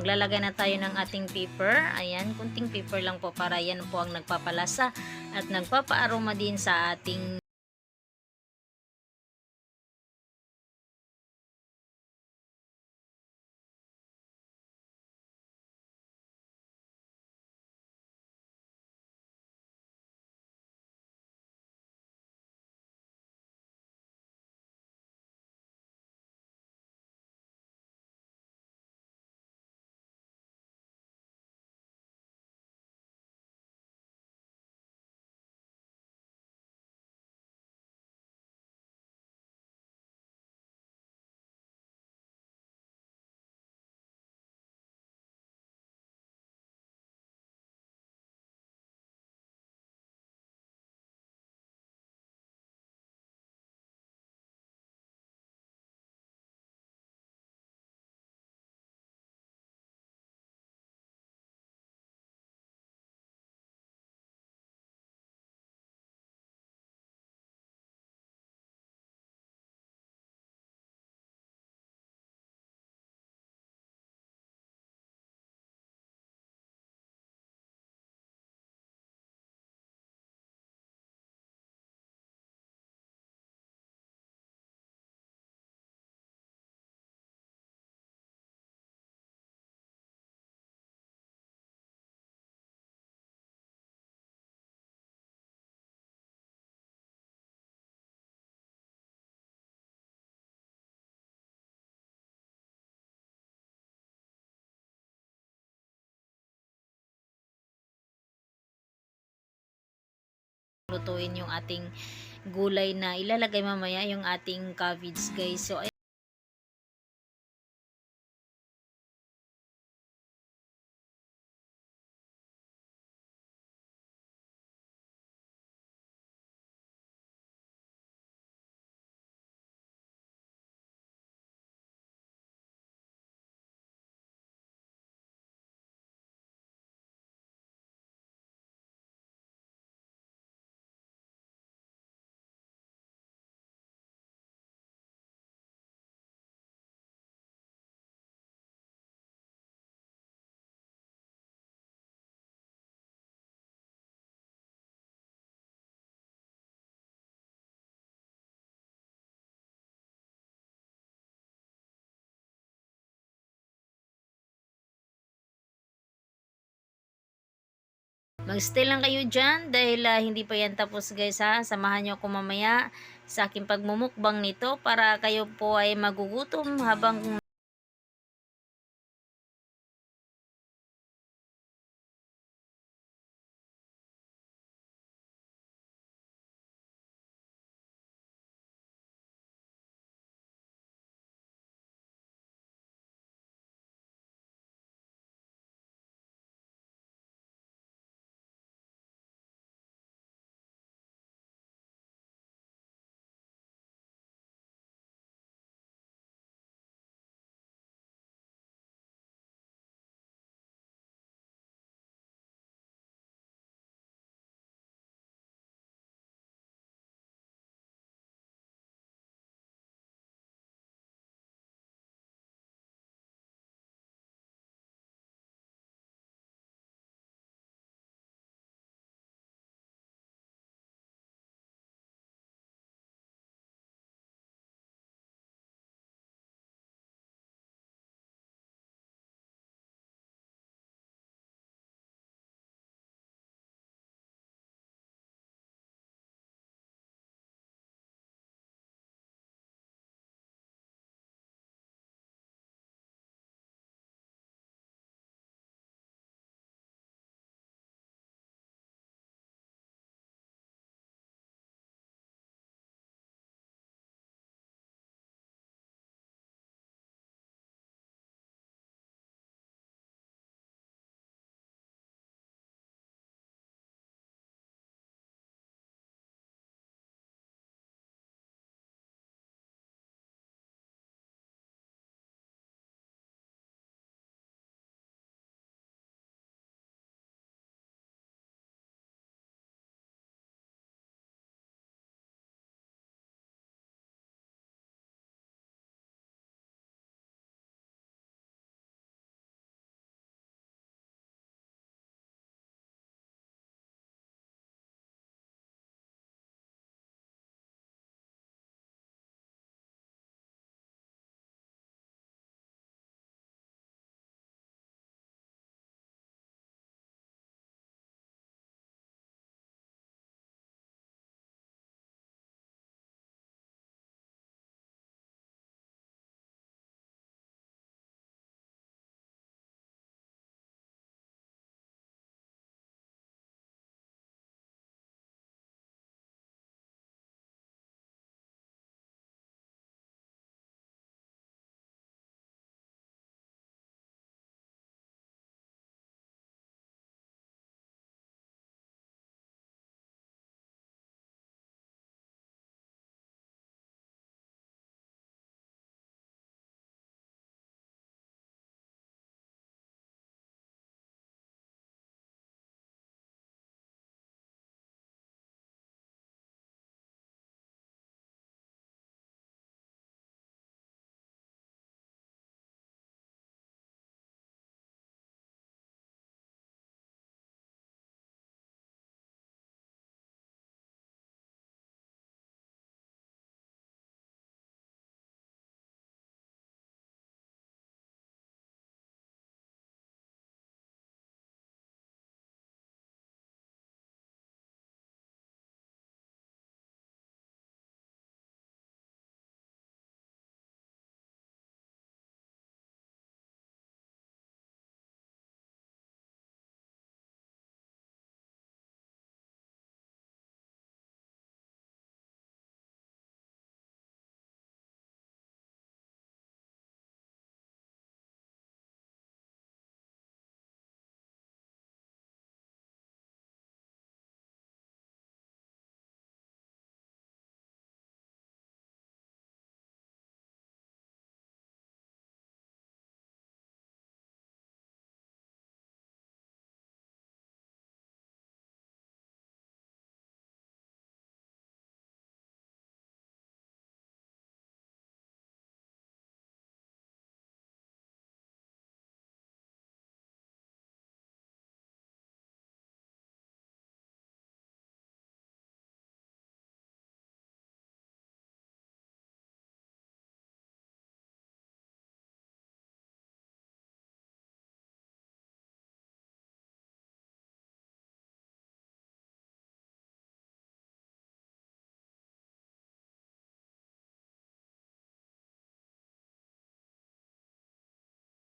maglalagay na tayo ng ating paper. Ayan, kunting paper lang po para yan po ang nagpapalasa at nagpapaaroma din sa ating lutuin yung ating gulay na ilalagay mamaya yung ating cabbage guys. So, Mag-stay lang kayo dyan dahil ah, hindi pa yan tapos guys ha. Samahan nyo ako mamaya sa aking pagmumukbang nito para kayo po ay magugutom habang